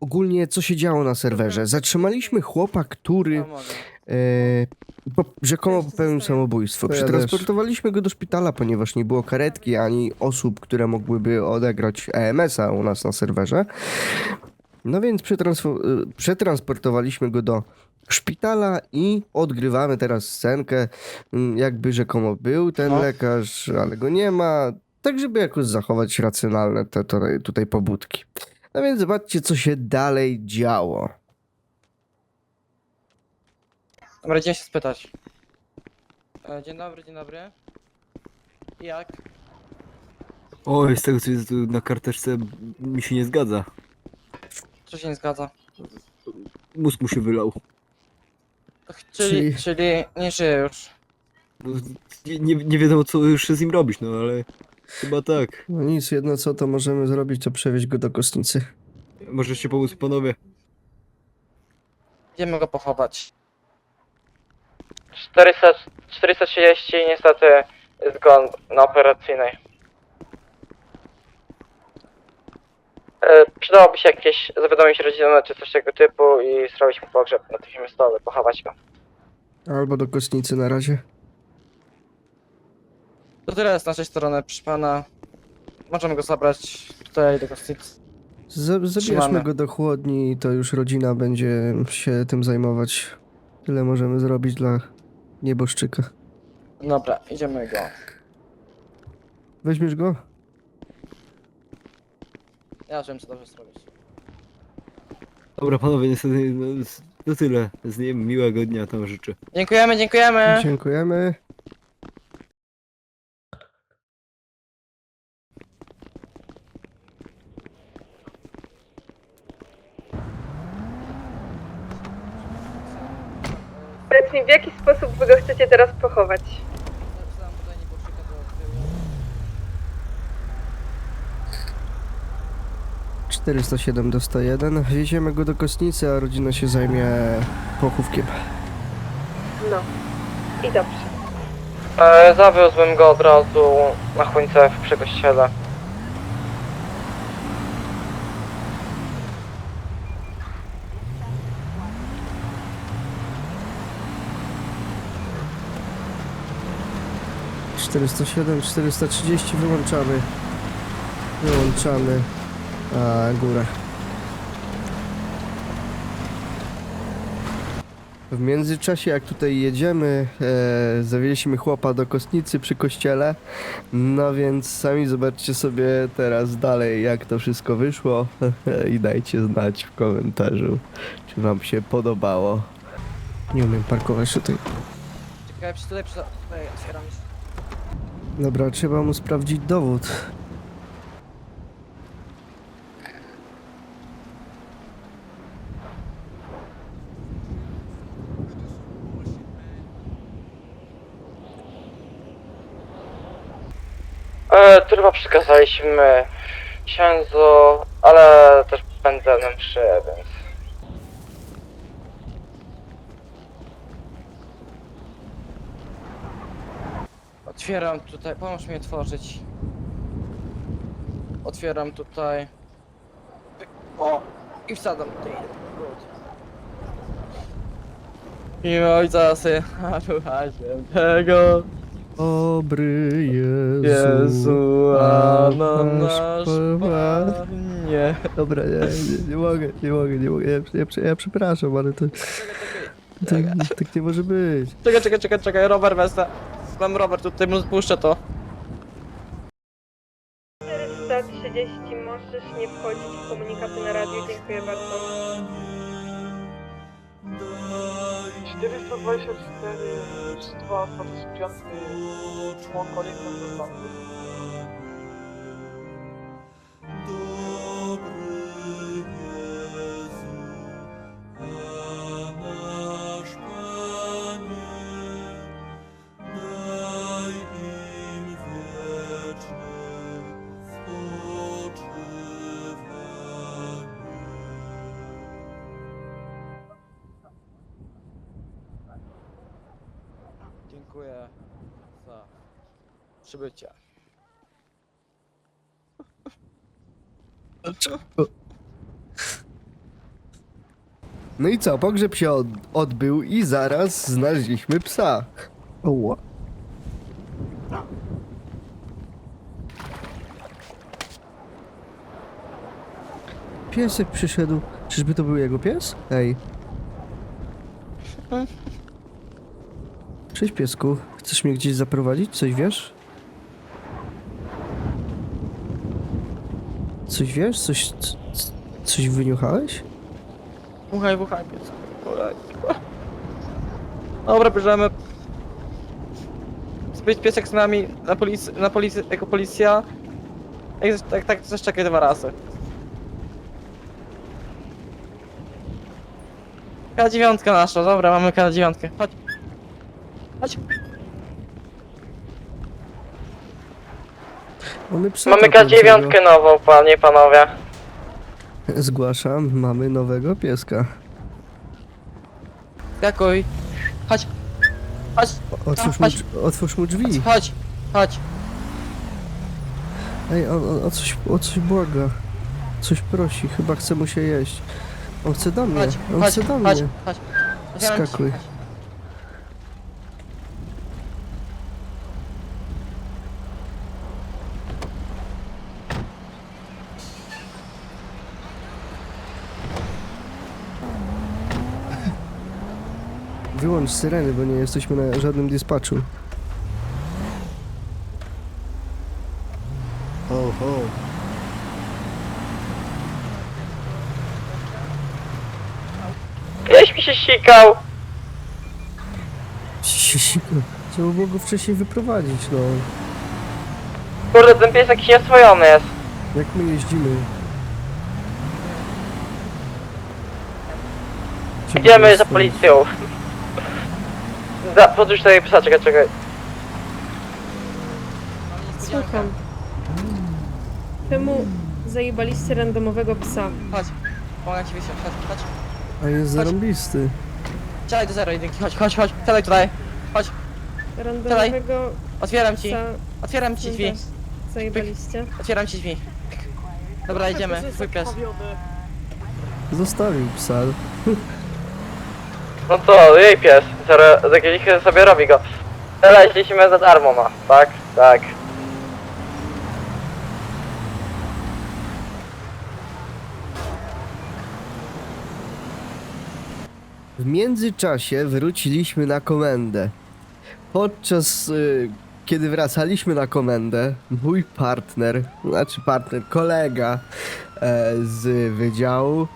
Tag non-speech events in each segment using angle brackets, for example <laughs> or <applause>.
ogólnie co się działo na serwerze. Zatrzymaliśmy chłopa, który e, po, rzekomo popełnił samobójstwo. To ja Przetransportowaliśmy go do szpitala, ponieważ nie było karetki ani osób, które mogłyby odegrać EMS-a u nas na serwerze. No więc e, przetransportowaliśmy go do szpitala i odgrywamy teraz scenkę, m, jakby rzekomo był ten No. lekarz, ale go nie ma, tak żeby jakoś zachować racjonalne te, te tutaj pobudki. No więc zobaczcie, co się dalej działo. Dobra, idziemy się spytać. E, Dzień dobry, dzień dobry. Jak? Oj, z tego co jest tu na karteczce mi się nie zgadza. Co się nie zgadza? Mózg mu się wylał. Ach, Czyli, czyli nie żyje już. No, nie, nie, nie wiadomo co już z nim robić, no ale chyba tak. No nic, jedno co to możemy zrobić, to przewieźć go do kostnicy. Możecie pomóc panowie. Idziemy go pochować. 400, 430 niestety zgon na operacyjnej. E, Przydałoby się jakieś zawiadomić rodzinę czy coś tego typu i zrobić mu pogrzeb natychmiastowy, pochować go. Albo do kostnicy na razie. To tyle z naszej strony, proszę pana. Możemy go zabrać tutaj do kostnicy. Z- zabierzmy Trzymamy. go do chłodni i to już rodzina będzie się tym zajmować. Tyle możemy zrobić dla nieboszczyka. Dobra, idziemy go. Weźmiesz go? Ja wiem co dobrze zrobić. Dobra panowie, niestety no, s- to tyle. Z nim miłego dnia tam życzę. Dziękujemy, dziękujemy! Dziękujemy. Powiedz mi, w jaki sposób wy go chcecie teraz pochować? Napisałem tutaj nieboszczyka do tyłu. 407 do 101. Wieziemy go do kostnicy, a rodzina się zajmie pochówkiem. No. I dobrze. E, zawiózłbym go od razu na chłońce w przy 407, 430 wyłączamy. Wyłączamy a, górę. W międzyczasie, jak tutaj jedziemy, e, zawieźliśmy chłopa do kostnicy przy kościele. No więc sami zobaczcie sobie teraz dalej, jak to wszystko wyszło. <laughs> I dajcie znać w komentarzu, czy Wam się podobało. Nie umiem parkować tutaj. Czekaj, przy tutaj, przy tutaj otwieram. Dobra, trzeba mu sprawdzić dowód. E, chyba przekazaliśmy księdzu, ale też będę mszy, więc... Otwieram tutaj, pomóż mi otworzyć. Otwieram tutaj. O! I wsadzam tutaj. I ojca syna ducha świętego. Dobry Jezu. Jezu, a na nasz Pan. Panie. Dobra, nie, nie, nie mogę, nie mogę, nie mogę. Ja, ja, ja przepraszam, ale to, to tak nie może być. Czekaj, czekaj, czekaj, czekaj, rower wezmę. Mam rower, tutaj mu puszczę to. 430, możesz nie wchodzić w komunikaty na radio, dziękuję bardzo. 424 2 25 człon kolejny przybycie. Dlaczego? No i co, pogrzeb się od, odbył i zaraz znaleźliśmy psa. Oła. Piesek przyszedł. Czyżby to był jego pies? Ej. Cześć piesku. Chcesz mnie gdzieś zaprowadzić? Coś wiesz? Coś wiesz? Coś... Coś wyniuchałeś? Buchaj, buchaj, pies. Dobra, bierzemy. Chce być piesek z nami na policji, na jako policja. Jak, tak, tak, zaszczekaj dwa razy. K9 nasza, dobra, mamy K9. Chodź. Chodź. Mamy psa Mamy tapiącego. K9 nową, panie, panowie. Zgłaszam, mamy nowego pieska. Skakuj. Chodź. Chodź, Otwórz mu, Chodź. drzwi- otwórz mu drzwi. chodź, chodź. Ej, on, on o, coś, o coś błaga. Coś prosi, chyba chce mu się jeść. On chce do mnie, Chodź, on chodź, chce do chodź, mnie. chodź. Ci, Skakuj. chodź. Syreny, bo nie jesteśmy na żadnym dispatchu. Ho, ho. Gdzieś mi się sikał. Trzeba było go wcześniej wyprowadzić, no. Kurde, ten pies jakiś nieswojony jest. Jak my jeździmy. Idziemy za policją. Da, podróż sobie psa, czekaj, czekaj. Słucham. Czemu zajebaliście randomowego psa? Chodź, pomogę ci wysiąść, chodź, chodź. A jest zarąbisty. Siadaj do zero jedynki, chodź, chodź, chodź, siadaj tutaj. Chodź, Randomowego otwieram ci, psa otwieram ci drzwi, zajebaliście? otwieram ci drzwi. Dobra, idziemy, twój pies. Zostawił psa. No to, jej pies, zaraz za sobie robi go. Znaleźliśmy za darmo ma, tak, tak. W międzyczasie wróciliśmy na komendę. Podczas y, kiedy wracaliśmy na komendę, mój partner, znaczy partner, kolega e, z wydziału,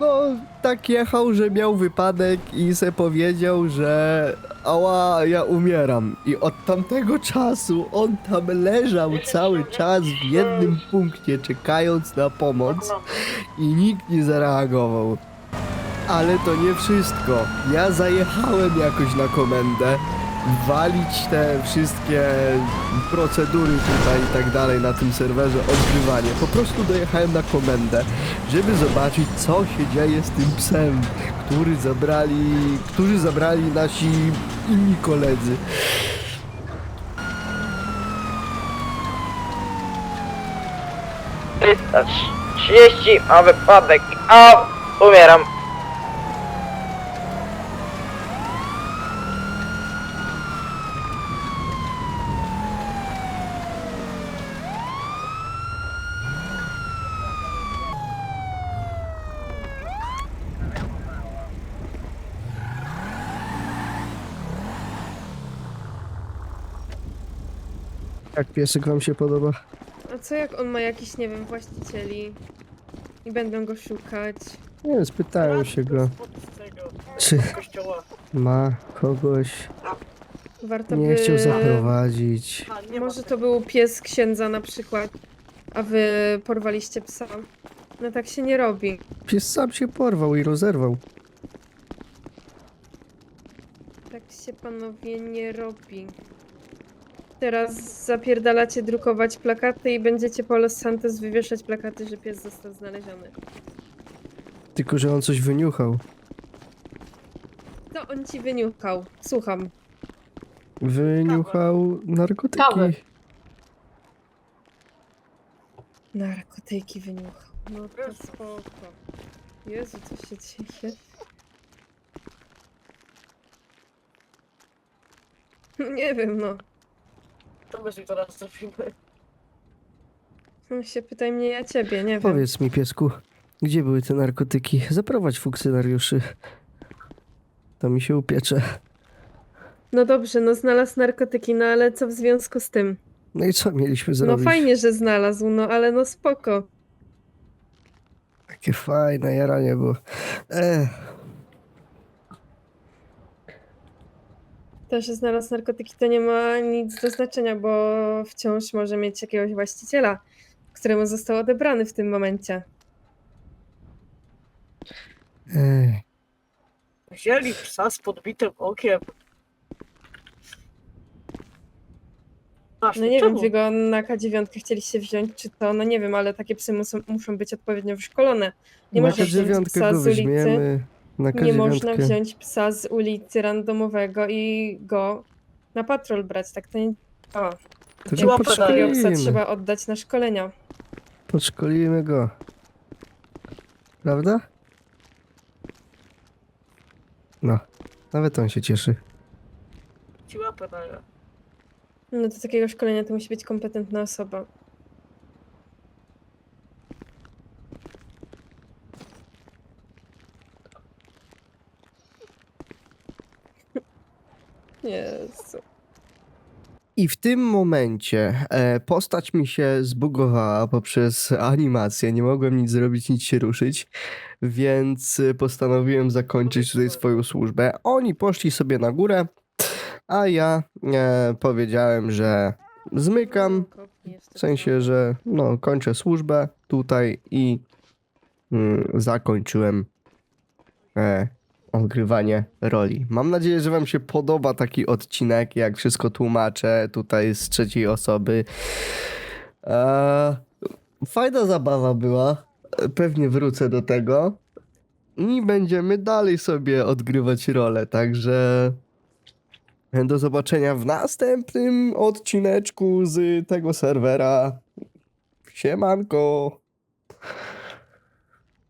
no tak jechał, że miał wypadek i se powiedział, że ała, ja umieram. I od tamtego czasu on tam leżał cały czas w jednym punkcie, czekając na pomoc i nikt nie zareagował. Ale to nie wszystko. Ja zajechałem jakoś na komendę, walić te wszystkie procedury tutaj i tak dalej na tym serwerze, odgrywanie. Po prostu dojechałem na komendę, żeby zobaczyć co się dzieje z tym psem, który zabrali, którzy zabrali nasi inni koledzy. Trzysta trzydzieści, a wypadek, a umieram. Jak piesek wam się podoba? A co jak on ma jakiś, nie wiem, właścicieli i będą go szukać? Nie wiem, spytałem się go, czy ma kogoś, Warto nie by... chciał zaprowadzić. Może to był pies księdza na przykład, a wy porwaliście psa. No tak się nie robi. Pies sam się porwał i rozerwał. Tak się panowie nie robi. Teraz zapierdalacie drukować plakaty i będziecie po Los Santos wywieszać plakaty, że pies został znaleziony. Tylko, że on coś wyniuchał. Co on ci wyniuchał? Słucham. Wyniuchał narkotyki. Kawę. Narkotyki wyniuchał. No to spoko. Jezu, co się dzieje? <laughs> Nie wiem, no. To my się teraz zrobimy. No się pytaj mnie, ja ciebie, nie wiem. Powiedz mi, piesku, gdzie były te narkotyki? Zaprowadź funkcjonariuszy. To mi się upiecze. No dobrze, no znalazł narkotyki, no ale co w związku z tym? No i co mieliśmy No zrobić? fajnie, że znalazł, no ale no spoko. Takie fajne jaranie było. E, To, że znalazł narkotyki, to nie ma nic do znaczenia, bo wciąż może mieć jakiegoś właściciela, któremu został odebrany w tym momencie. e, Wzięli psa z podbitym okiem. No nie czemu? wiem, wy go na K9 chcieliście wziąć, czy to, no na można wziąć dziewiątkę psa go z ulicy. weźmiemy. Na Nie można K9. wziąć psa z ulicy randomowego i go na patrol brać, tak to nie działa. To go. Takiego psa trzeba oddać na szkolenia. Podszkolimy go. Prawda? No, nawet on się cieszy. Ci łapę. No do takiego szkolenia to musi być kompetentna osoba. Jezu. I w tym momencie e, postać mi się zbugowała poprzez animację. Nie mogłem nic zrobić, nic się ruszyć, więc e, postanowiłem zakończyć tutaj swoją służbę. Oni poszli sobie na górę, a ja e, powiedziałem, że zmykam. W sensie, że no, kończę służbę tutaj i mm, zakończyłem e, odgrywanie roli. Mam nadzieję, że Wam się podoba taki odcinek, jak wszystko tłumaczę tutaj z trzeciej osoby. E, fajna zabawa była. Pewnie wrócę do tego. I będziemy dalej sobie odgrywać rolę, także do zobaczenia w następnym odcineczku z tego serwera. Siemanko.